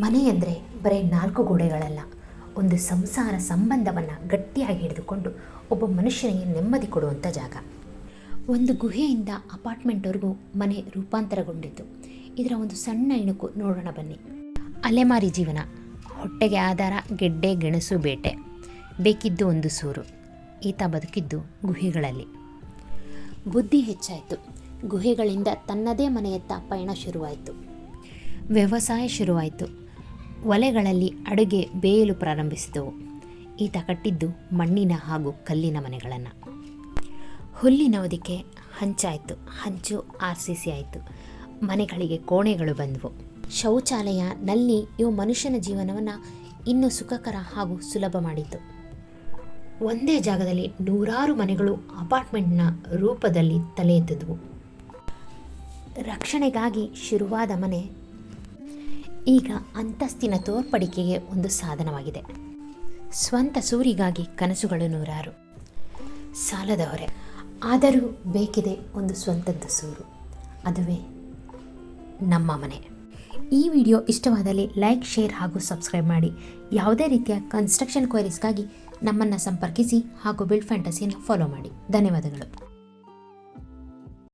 ಮನೆ ಅಂದರೆ ಬರೀ ನಾಲ್ಕು ಗೋಡೆಗಳಲ್ಲ. ಒಂದು ಸಂಸಾರ ಸಂಬಂಧವನ್ನು ಗಟ್ಟಿಯಾಗಿ ಹಿಡಿದುಕೊಂಡು ಒಬ್ಬ ಮನುಷ್ಯನಿಗೆ ನೆಮ್ಮದಿ ಕೊಡುವಂಥ ಜಾಗ. ಒಂದು ಗುಹೆಯಿಂದ ಅಪಾರ್ಟ್ಮೆಂಟ್ವರೆಗೂ ಮನೆ ರೂಪಾಂತರಗೊಂಡಿತ್ತು. ಇದರ ಒಂದು ಸಣ್ಣ ಇಣುಕು ನೋಡೋಣ ಬನ್ನಿ. ಅಲೆಮಾರಿ ಜೀವನ. ಹೊಟ್ಟೆಗೆ ಆಧಾರ, ಗೆಡ್ಡೆ, ಗೆಣಸು, ಬೇಟೆ. ಬೇಕಿದ್ದು ಒಂದು ಸೂರು. ಈತ ಬದುಕಿದ್ದು ಗುಹೆಗಳಲ್ಲಿ. ಬುದ್ಧಿ ಹೆಚ್ಚಾಯಿತು. ಗುಹೆಗಳಿಂದ ತನ್ನದೇ ಮನೆಯತ್ತ ಪಯಣ ಶುರುವಾಯಿತು. ವ್ಯವಸಾಯ ಶುರುವಾಯಿತು. ಒಲೆಗಳಲ್ಲಿ ಅಡುಗೆ ಬೇಯಲು ಪ್ರಾರಂಭಿಸಿದವು. ಈತ ಕಟ್ಟಿದ್ದು ಮಣ್ಣಿನ ಹಾಗೂ ಕಲ್ಲಿನ ಮನೆಗಳನ್ನು. ಹುಲ್ಲಿನ ಹೊದಿಕೆ ಹಂಚಾಯಿತು. ಹಂಚು ಆರ್ ಸಿ ಸಿ ಆಯಿತು. ಮನೆಗಳಿಗೆ ಕೋಣೆಗಳು ಬಂದವು. ಶೌಚಾಲಯ ನಲ್ಲಿ ಇವು ಮನುಷ್ಯನ ಜೀವನವನ್ನು ಇನ್ನೂ ಸುಖಕರ ಹಾಗೂ ಸುಲಭ ಮಾಡಿತು ಒಂದೇ ಜಾಗದಲ್ಲಿ ನೂರಾರು ಮನೆಗಳು ಅಪಾರ್ಟ್ಮೆಂಟ್ನ ರೂಪದಲ್ಲಿ ತಲೆ ಎತ್ತಿದ್ವು ರಕ್ಷಣೆಗಾಗಿ ಶುರುವಾದ ಮನೆ ಈಗ ಅಂತಸ್ತಿನ ತೋರ್ಪಡಿಕೆಗೆ ಒಂದು ಸಾಧನವಾಗಿದೆ. ಸ್ವಂತ ಸೂರಿಗಾಗಿ ಕನಸುಗಳು ನೂರಾರು. ಸಾಲದವರೆ, ಆದರೂ ಬೇಕಿದೆ ಒಂದು ಸ್ವಂತದ್ದು ಸೂರು. ಅದುವೇ ನಮ್ಮ ಮನೆ. ಈ ವಿಡಿಯೋ ಇಷ್ಟವಾದಲ್ಲಿ ಲೈಕ್, ಶೇರ್ ಹಾಗೂ ಸಬ್ಸ್ಕ್ರೈಬ್ ಮಾಡಿ. ಯಾವುದೇ ರೀತಿಯ ಕನ್ಸ್ಟ್ರಕ್ಷನ್ ಕ್ವೈರೀಸ್ಗಾಗಿ ನಮ್ಮನ್ನು ಸಂಪರ್ಕಿಸಿ ಹಾಗೂ ಬಿಲ್ಡ್ ಫ್ಯಾಂಟಸಿಯನ್ನು ಫಾಲೋ ಮಾಡಿ. ಧನ್ಯವಾದಗಳು.